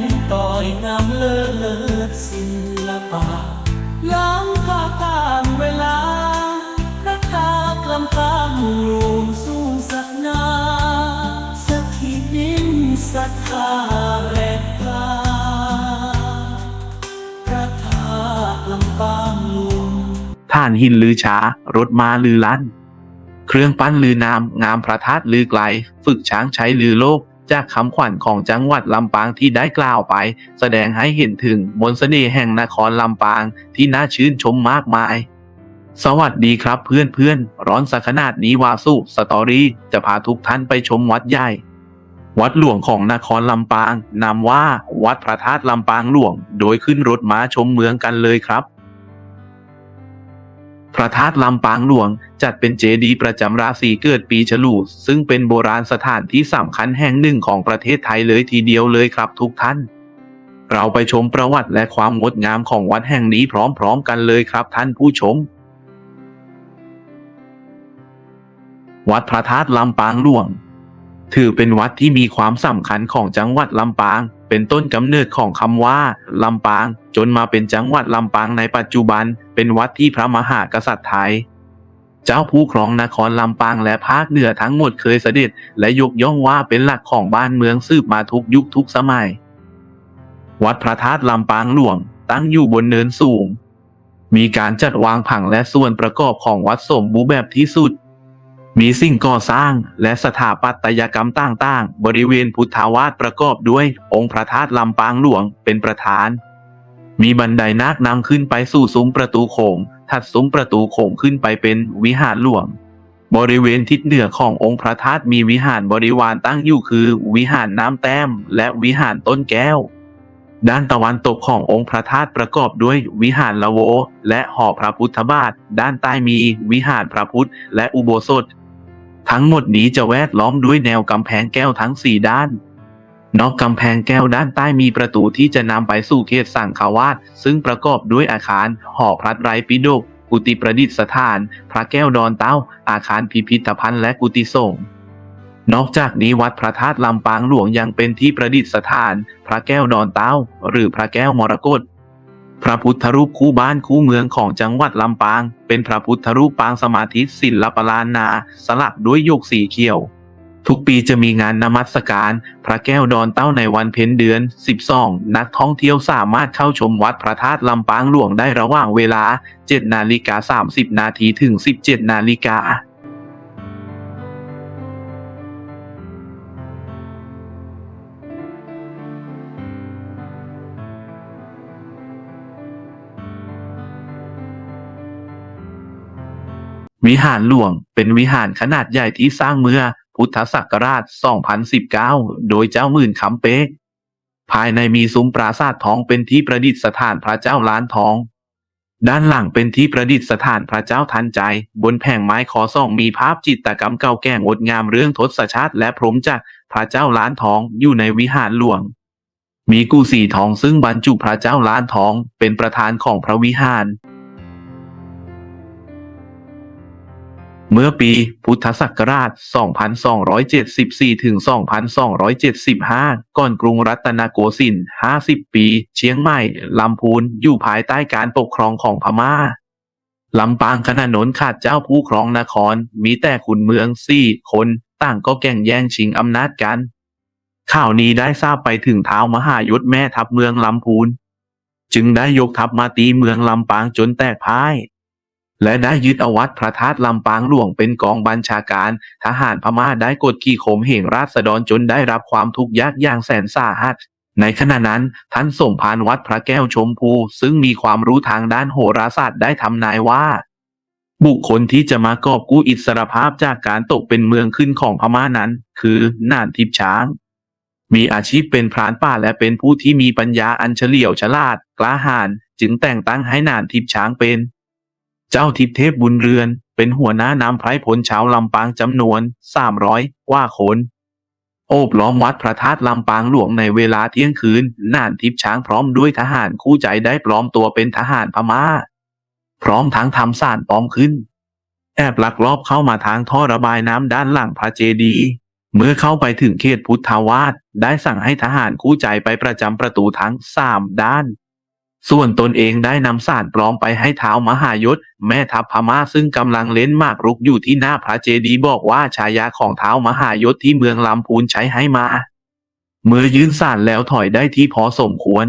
นต่อยงามเลิศเลิศศิลปะล้างภาต่างเวลาพระทากลำตางหลวงสู้สักนาสักทีดินศรัทธาแรงกล้าพระทากลำปางลวงท่านหินลือช้ารถมาลือลั่น เครื่องปั้นลือนามงามพระธาตุลือไกล ฝึกช้างใช้ลือโลก จากคำขวัญของจังหวัดลำปางที่ได้กล่าวไป แสดงให้เห็นถึงมนต์เสน่ห์แห่งนครลำปางที่น่าชื่นชมมากมาย สวัสดีครับเพื่อนเพื่อนๆ ร้อนสักขนาดนี้วาสุสตอรี่จะพาทุกท่านไปชมวัดใหญ่ วัดหลวงของนครลำปางนามว่าวัดพระธาตุลำปางหลวง โดยขึ้นรถม้าชมเมืองกันเลยครับ พระธาตุลำปางหลวง จัดเป็นเจดีย์ประจำราศีเกิดปีฉลูซึ่งเป็นโบราณสถานที่สำคัญแห่งหนึ่งของประเทศไทยเลยทีเดียวเลยครับทุกท่าน เราไปชมประวัติและความงดงามของวัดแห่งนี้พร้อมๆกันเลยครับท่านผู้ชม วัดพระธาตุลำปางหลวง ถือเป็นวัดที่มีความสำคัญของจังหวัดลำปาง เป็นต้นกำเนิดของคำว่าลำปาง จนมาเป็นจังหวัดลำปางในปัจจุบัน เป็นวัดที่พระมหากษัตริย์ไทย เจ้าผู้ครองนครลำปางและภาคเหนือทั้งหมดเคยเสด็จ และยกย่องว่าเป็นหลักของบ้านเมืองสืบมาทุกยุคทุกสมัย วัดพระธาตุลำปางหลวง ตั้งอยู่บนเนินสูง มีการจัดวางผังและส่วนประกอบของวัดสมบูรณ์แบบที่สุด มีสิ่งก่อสร้างและสถาปัตยกรรมต่างๆ บริเวณพุทธาวาสประกอบด้วยองค์พระธาตุลำปางหลวงเป็นประธาน มีบันไดนาคนำขึ้นไปสู่ซุ้มประตูโขง ถัดซุ้มประตูโขงขึ้นไปเป็นวิหารหลวง บริเวณทิศเหนือขององค์พระธาตุมีวิหารบริวารตั้งอยู่คือ วิหารน้ำแต้ม และวิหารต้นแก้ว ด้านตะวันตกขององค์พระธาตุประกอบด้วยวิหารละโว และหอพระพุทธบาท ด้านใต้มีวิหารพระพุทธและอุโบสถ ทั้งหมดนี้จะแวดล้อมด้วยแนวกำแพงแก้วทั้งสี่ด้าน นอกกำแพงแก้วด้านใต้มีประตูที่จะนำไปสู่เขตสังขวาสซึ่งประกอบด้วยอาคาร หอพระไตรปิฎกกุฏิประดิษฐาน พระแก้วดอนเต้า อาคารพิพิธภัณฑ์และกุฏิสงฆ์นอกจากนี้วัดพระธาตุลำปางหลวงยังเป็นที่ประดิษฐาน พระแก้วดอนเต้า หรือพระแก้วมรกต พระพุทธรูปคู่บ้านคู่เมืองของจังหวัดลำปาง เป็นพระพุทธรูปปางสมาธิศิลปลานนา สลักด้วยโยกสีเขียว ทุกปีจะมีงานนมัสการ พระแก้วดอนเต้าในวันเพ็ญเดือน 12 นักท่องเที่ยวสามารถเข้าชมวัดพระธาตุลำปางหลวงได้ระหว่างเวลา 7 นาฬิกา 30 นาทีถึง 17 นาฬิกา วิหารหลวงเป็นวิหารขนาดใหญ่ที่สร้างเมื่อพุทธศักราช 2019 โดยเจ้าหมื่นคำเป๊ก ภายในมีซุ้มปราสาททองเป็นที่ประดิษฐานพระเจ้าล้านทอง ด้านหลังเป็นที่ประดิษฐานพระเจ้าทันใจ บนแผงไม้ขอส่องมีภาพจิตรกรรมเก่าแก่งดงามเรื่องทศชาติและพรหมจักรพระเจ้าล้านทองอยู่ในวิหารหลวง มีกุสีทองซึ่งบรรจุพระเจ้าล้านทองเป็นประธานของพระวิหาร เมื่อปีพุทธศักราช 2274 ถึง 2275 ก่อนกรุงรัตนโกสินทร์ 50 ปี เชียงใหม่ ลำพูน อยู่ภายใต้การปกครองของพม่า ลำปางขณะนนขาดเจ้าผู้ครองนคร มีแต่ขุนเมืองสี่คน ต่างก็แก่งแย่งชิงอำนาจกัน ข่าวนี้ได้ทราบไปถึงเท้ามหายศแม่ทัพเมืองลำพูน จึงได้ยกทัพมาตีเมืองลำปางจนแตกพ่าย และได้ยึดเอาวัดพระธาตุลำปางหลวงเป็นกองบัญชาการ ทหารพม่าได้กดขี่ข่มเหงราษฎรจนได้รับความทุกข์ยากอย่างแสนสาหัส ในขณะนั้นท่านสมภารวัดพระแก้วชมพู ซึ่งมีความรู้ทางด้านโหราศาสตร์ได้ทำนายว่า บุคคลที่จะมากอบกู้อิสรภาพจากการตกเป็นเมืองขึ้นของพม่านั้น คือน่านทิพช้างมีอาชีพเป็นพรานป่าและเป็นผู้ที่มีปัญญาอันเฉลียวฉลาดกล้าหาญจึงแต่งตั้งให้น่านทิพช้างเป็น เจ้าทิพเทพบุญเรือน เป็นหัวหน้านำไพรพลชาวลำปางจำนวน300กว่าคนโอบล้อมวัดพระธาตุลำปางหลวงในเวลาเที่ยงคืน น่านทิพช้างพร้อมด้วยทหารคู่ใจได้ปลอมตัวเป็นทหารพม่า พร้อมทั้งทำสารปลอมขึ้น แอบลักลอบเข้ามาทางท่อระบายน้ำด้านหลังพระเจดีย์เมื่อเข้าไปถึงเขตพุทธาวาสได้สั่งให้ทหารคู่ใจไปประจำประตูทั้งสามด้าน ส่วนตนเองได้นำสารปลอมไปให้เท้ามหายศ แม่ทัพพม่าซึ่งกำลังเล่นหมากรุกอยู่ที่หน้าพระเจดีย์บอกว่าฉายาของเท้ามหายศที่เมืองลำพูนใช้ให้มา เมื่อยื่นสารแล้วถอยได้ที่พอสมควร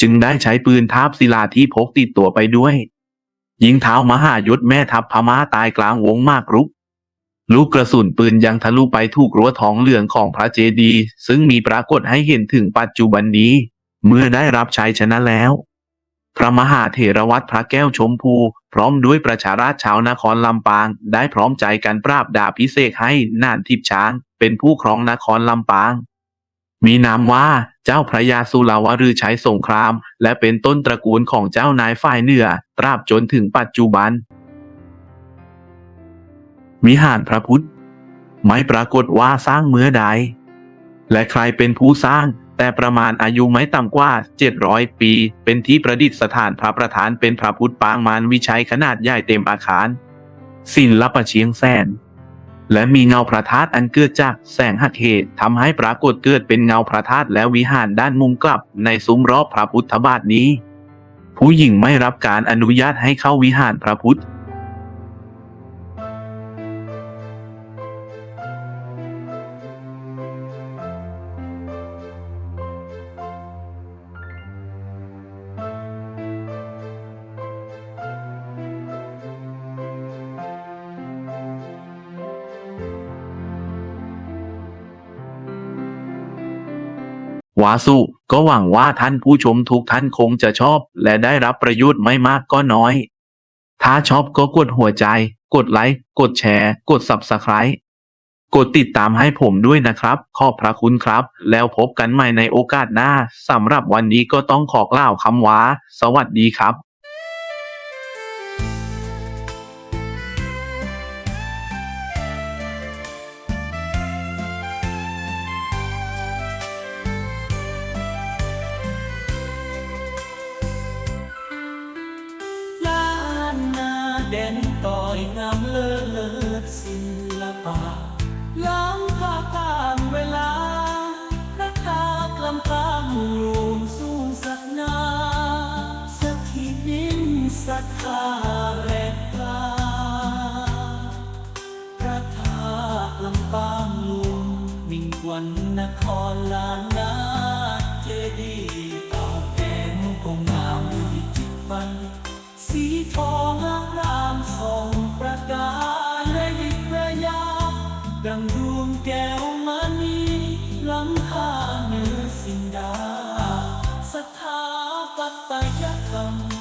จึงได้ใช้ปืนทาบศิลาที่พกติดตัวไปด้วย ยิงเท้ามหายศแม่ทัพพม่าตายกลางวงหมากรุกลูกกระสุนปืนยังทะลุไปถูกรั้วทองเหลืองของพระเจดีย์ซึ่งมีปรากฏให้เห็นถึงปัจจุบันนี้ เมื่อได้รับชัยชนะแล้ว พระมหาเถรวัตรพระแก้วชมพู พร้อมด้วยประชาราชชาวนครลำปาง ได้พร้อมใจกันปราบดาบพิเศษให้น่านทิพช้าง เป็นผู้ครองนครลำปาง มีนามว่าเจ้าพระยาสุลาวฤชัยสงคราม และเป็นต้นตระกูลของเจ้านายฝ่ายเหนือตราบจนถึงปัจจุบันวิหารพระพุทธ ไม่ปรากฏว่าสร้างเมื่อใด และใครเป็นผู้สร้าง แต่ประมาณอายุไม่ต่ำกว่า 700 ปี เป็นที่ประดิษฐานพระประธานเป็นพระพุทธปางมารวิชัยขนาดใหญ่เต็มอาคาร ศิลปะเชียงแสน และมีเงาพระธาตุอันเกิดจากแสงหักเหตุทำให้ปรากฏเกิดเป็นเงาพระธาตุและวิหารด้านมุมกลับในซุ้มรอบพระพุทธบาทนี้ ผู้หญิงไม่รับการอนุญาตให้เข้าวิหารพระพุทธ วาสุก็หวังว่าท่านผู้ชมทุกท่านคงจะชอบ และได้รับประโยชน์ไม่มากก็น้อย ถ้าชอบก็กดหัวใจ กดไลค์ กดแชร์ กด Subscribe กดติดตามให้ผมด้วยนะครับ ขอบพระคุณครับ แล้วพบกันใหม่ในโอกาสหน้าสำหรับวันนี้ก็ต้องขอกล่าวคำว่า สวัสดีครับ วันนครลานนาเจดีย์เก่าแก่คงงามวิจิตรบันสีทองอารามส่องประกายและยิบระยาดังดวงแก้วมณีล้ำค่าเนื้อสิ่งใดา สถาปัตยกรรม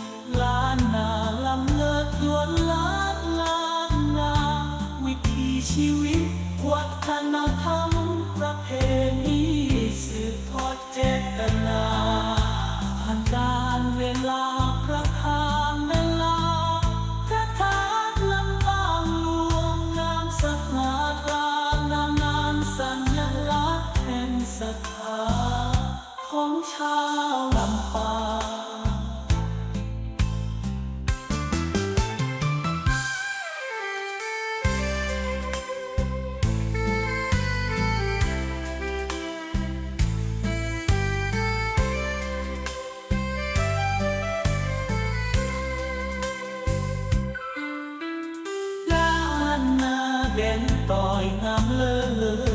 อยงามเลิศ